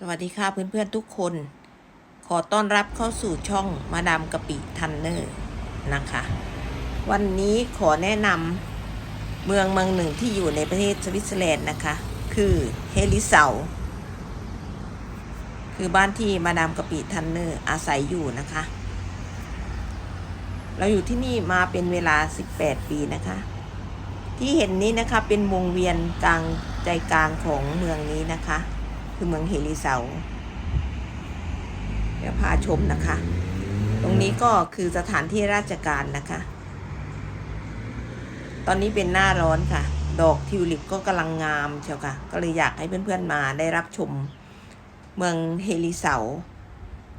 สวัสดีค่ะเพื่อนๆทุกคน ขอต้อนรับเข้าสู่ช่องมาดามกะปิทันเนอร์นะคะ วันนี้ขอแนะนำเมืองเมืองหนึ่งที่อยู่ในประเทศสวิตเซอร์แลนด์นะคะ คือเฮลิเซาคือบ้านที่มาดามกะปิทันเนอร์อาศัยอยู่นะคะ เราอยู่ที่นี่มาเป็นเวลา 18 ปีนะคะ ที่เห็นนี้นะคะเป็นวงเวียนกลางใจกลางของเมืองนี้นะคะ คือเมืองเฮลิเซาเดี๋ยวพาชมนะคะ ตรงนี้ก็คือสถานที่ราชการนะคะ ตอนนี้เป็นหน้าร้อนค่ะ ดอกทิวลิปก็กำลังงามเชียวค่ะ ก็เลยอยากให้เพื่อนๆมาได้รับชมเมืองเฮลิเซา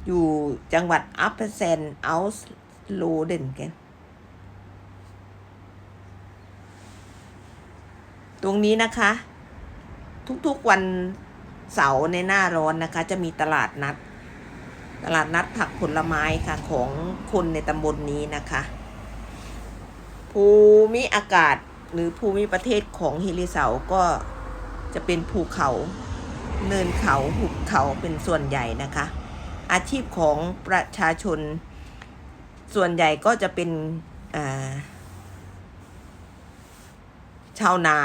อยู่จังหวัดอัปเปอร์เซนอัลส์โลเดนกันตรงนี้นะคะ ทุกๆวัน เสาร์ในหน้าร้อนนะคะ จะมีตลาดนัด ตลาดนัดผักผลไม้ค่ะของคนในตำบลนนี้นะคะ ภูมิอากาศหรือภูมิประเทศของฮิลิเซาก็จะเป็นภูเขาเนินเขาหุบเขาเป็นส่วนใหญ่นะคะ อาชีพของประชาชนส่วนใหญ่ก็จะเป็นาชาวนา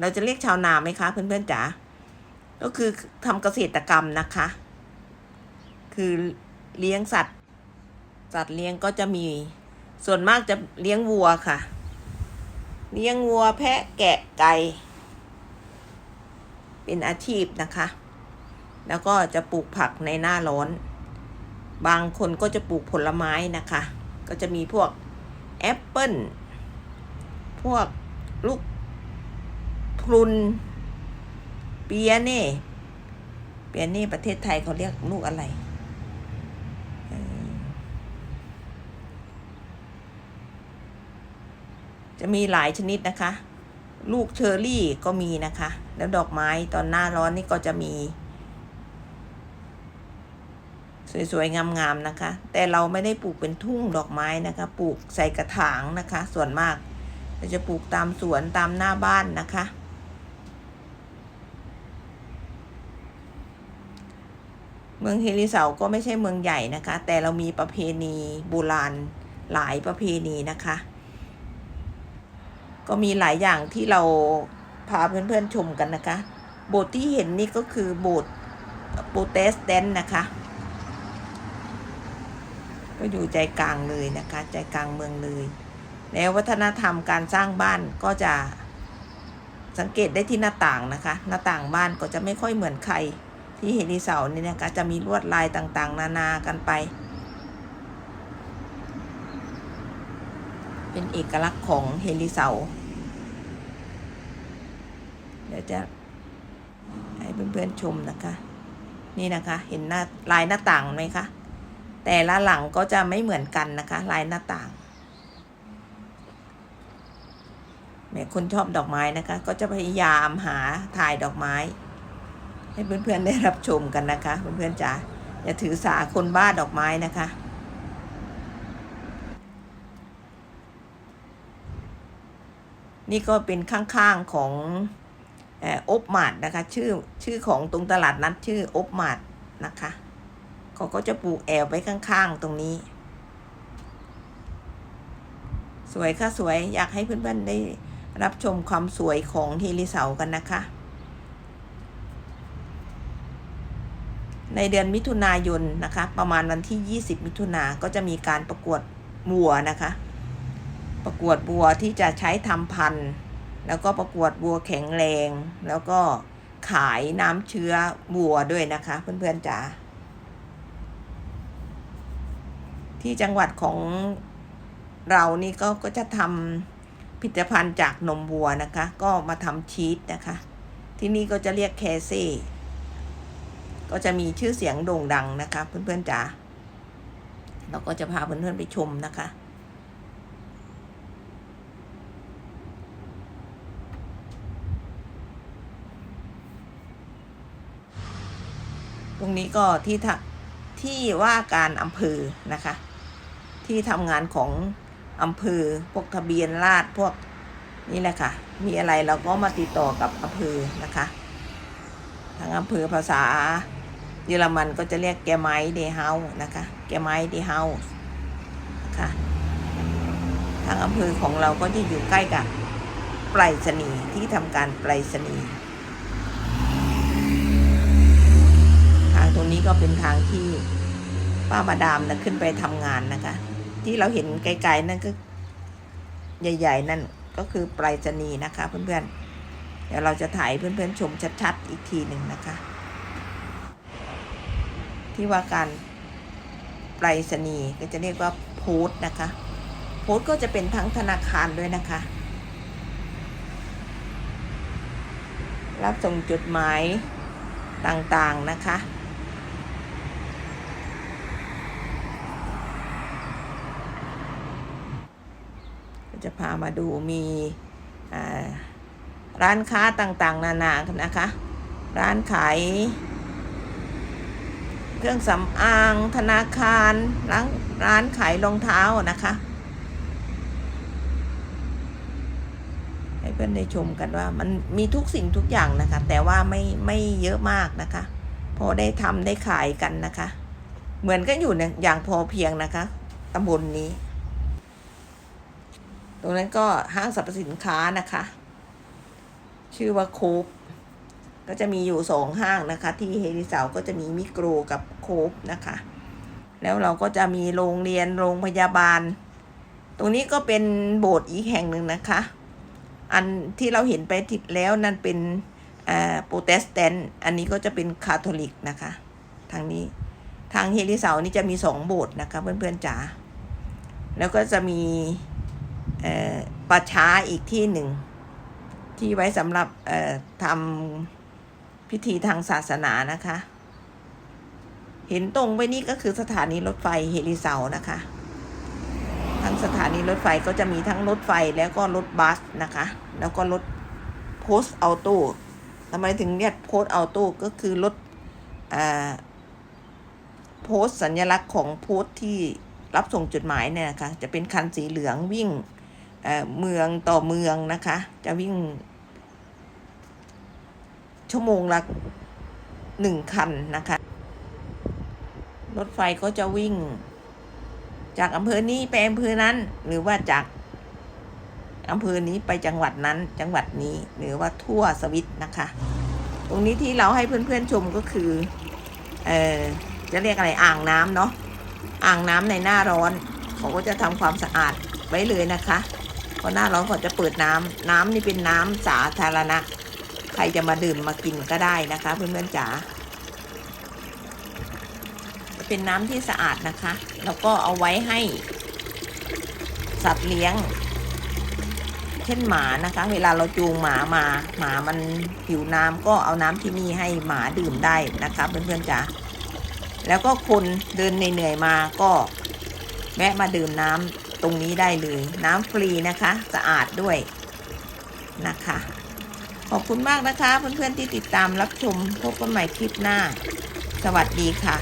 เราจะเรียกชาวนาไหมคะเพื่อนๆจ๋า ก็คือทำเกษตรกรรมนะคะ คือเลี้ยงสัตว์ สัตว์เลี้ยงก็จะมี ส่วนมากจะเลี้ยงวัวค่ะ เลี้ยงวัวแพะแกะไก่ เป็นอาชีพนะคะ แล้วก็จะปลูกผักในหน้าร้อน บางคนก็จะปลูกผลไม้นะคะ ก็จะมีพวกแอปเปิ้ล พวกลูกพรุน เปียเน่เปียเน่ประเทศไทยเขาเรียกลูกอะไรจะมีหลายชนิดนะคะ ลูกเชอร์รี่ก็มีนะคะ แล้วดอกไม้ตอนหน้าร้อนนี่ก็จะมี สวยๆ งามๆนะคะ แต่เราไม่ได้ปลูกเป็นทุ่งดอกไม้นะคะ ปลูกใส่กระถางนะคะ ส่วนมาก เราจะปลูกตามสวนตามหน้าบ้านนะคะ เมืองเฮลิเซาก็ไม่ใช่เมืองใหญ่นะคะ แต่เรามีประเพณีโบราณหลายประเพณีนะคะ ก็มีหลายอย่างที่เราพาเพื่อนๆชมกันนะคะ โบสถ์ที่เห็นนี่ก็คือโบสถ์โปรเตสแตนต์นะคะ ก็อยู่ใจกลางเลยนะคะ ใจกลางเมืองเลย แล้ววัฒนธรรมการสร้างบ้านก็จะสังเกตได้ที่หน้าต่างนะคะ หน้าต่างบ้านก็จะไม่ค่อยเหมือนใคร ที่เฮลิเสานี่นะคะจะมีลวดลายต่างๆ นานากันไป เป็นเอกลักษณ์ของเฮลิเสาเดี๋ยวจะให้เพื่อนๆชมนะคะ นี่นะคะเห็นหน้าลายหน้าต่างไหมคะแต่ละหลังก็จะไม่เหมือนกันนะคะ ลายหน้าต่างแม่คนชอบดอกไม้นะคะ ก็จะพยายามหาถ่ายดอกไม้ ให้เพื่อนๆได้รับชมกันนะคะเพื่อนๆจ๋าอย่าถือสาคนบ้าดอกไม้นะคะนี่ก็เป็นข้างๆของอบมาดนะคะ ชื่อชื่อของตรงตลาดนัดชื่ออบมาดนะคะเขาก็จะปลูกแอบไว้ข้างๆตรงนี้ สวยค่ะสวยอยากให้เพื่อนๆได้รับชมความสวยของเฮลิเสากันนะคะ ในเดือนมิถุนายนนะคะ ประมาณวันที่ 20 มิถุนาก็จะมีการประกวดวัวนะคะ ประกวดวัวที่จะใช้ทำพันธุ์ แล้วก็ประกวดวัวแข็งแรง แล้วก็ขายน้ำเชื้อวัวด้วยนะคะ เพื่อนๆจ๋าที่จังหวัดของเรานี่ก็ก็จะทำผลิตภัณฑ์จากนมวัวนะคะ ก็มาทำชีสนะคะ ที่นี่ก็จะเรียกแคเซ่ ก็จะมีชื่อเสียงโด่งดังนะคะ เพื่อนๆจ๋าเราก็จะพาเพื่อนๆไปชมนะคะตรงนี้ก็ที่ท,ที่ว่าการอำเภอนะคะ ที่ทำงานของอำเภอพวกทะเบียนราษฎรพวกนี่แหละค่ะ มีอะไรเราก็มาติดต่อกับอำเภอนะคะ ทางอำเภอภาษา เยอรมันก็จะเรียกแกไม้เดเฮานะคะ แกไม้เดเฮาค่ะทางอำเภอของเราก็จะอยู่ใกล้กับไปรษณีย์ที่ทำการไปรษณีย์ทางตรงนี้ก็เป็นทางที่ป้ามาดามนะขึ้นไปทำงานนะคะ ที่เราเห็นไกลๆนั่นก็ ใหญ่ๆนั่นก็คือไปรษณีย์นะคะ เพื่อนๆเดี๋ยวเราจะถ่ายเพื่อนๆชมชัดๆอีกทีหนึ่งนะคะ ที่ว่าการไปรษณีย์ก็จะเรียกว่าโพสต์นะคะ โพสต์ก็จะเป็นทั้งธนาคารด้วยนะคะ รับส่งจดหมายต่างๆนะคะก็จะพามาดูมีร้านค้าต่างๆ นานานะคะ ร้านขาย เครื่องสำอาง ธนาคารร้านร้านขายรองเท้านะคะ ให้เพื่อนได้ชมกันว่า มันมีทุกสิ่งทุกอย่างนะคะ แต่ว่าไม่ไม่เยอะมากนะคะ พอได้ทำได้ขายกันนะคะ เหมือนกันอยู่เนี่ยอย่างพอเพียงนะคะตำบลนนี้ ตรงนั้นก็ห้างสรรพสินค้านะคะ ชื่อว่าโคบ ก็จะมีอยู่สองห้างนะคะ ที่เฮลิเซาก็จะมีมิโครกับโคบนะคะ แล้วเราก็จะมีโรงเรียนโรงพยาบาล ตรงนี้ก็เป็นโบสถ์อีกแห่งหนึ่งนะคะ อันที่เราเห็นไปทิศแล้วนั่นเป็นโปรเตสแตนต์อันนี้ก็จะเป็นคาทอลิกนะคะ ทางนี้ทางเฮลิเซานี่จะมีสองโบสถ์นะคะเพื่อนๆจ๋าแล้วก็จะมีป่าช้าอีกที่หนึ่งที่ไว้สำหรับเอ่อทำ พิธีทางศาสนานะคะ เห็นตรงไปนี่ก็คือสถานีรถไฟเฮลิเซานะคะ ทั้งสถานีรถไฟก็จะมีทั้งรถไฟแล้วก็รถบัสนะคะ แล้วก็รถโพสต์ออโต้ทำไมถึงเรียกโพสต์ออโต้ก็คือรถอ่าโพสต์สัญลักษณ์ของโพสต์ที่รับส่งจดหมายเนี่ยนะคะจะเป็นคันสีเหลืองวิ่งเเมืองต่อเมืองนะคะ จะวิ่ง ชั่วโมงละหนึ่งคันนะคะ รถไฟก็จะวิ่ง จากอำเภอนี้ไปอำเภอนั้น หรือว่าจากอำเภอนี้ไปจังหวัดนั้นจังหวัดนี้หรือว่าทั่วสวิตนะคะ ตรงนี้ที่เราให้เพื่อนๆชมก็คือเออจะเรียกอะไรอ่างน้ำเนาะอ่างน้ำในหน้าร้อนเขาก็จะทำความสะอาดไว้เลยนะคะเพราะหน้าร้อนเขาจะเปิดน้ำน้ำนี่เป็นน้ำสาธารณะ รจะมาดื่มมากินก็ได้นะคะเพื่อนๆจ๋าเป็นน้ำที่สะอาดนะคะ แล้วก็เอาไว้ให้ สัตว์เลี้ยง เช่นหมานะคะ เวลาเราจูงหมามาหมามันหิวน้ำก็เอาน้ำที่นี่ให้หมาดื่มได้นะคะเพื่อนๆจ๋าแล้วก็คนเดินเหนื่อยมาก็แวะมาดื่มน้ำตรงนี้ได้เลย น้ำฟรีนะคะ สะอาดด้วยนะคะ ขอบคุณมากนะคะ เพื่อนๆที่ติดตามรับชมพบกันใหม่คลิปหน้า สวัสดีค่ะ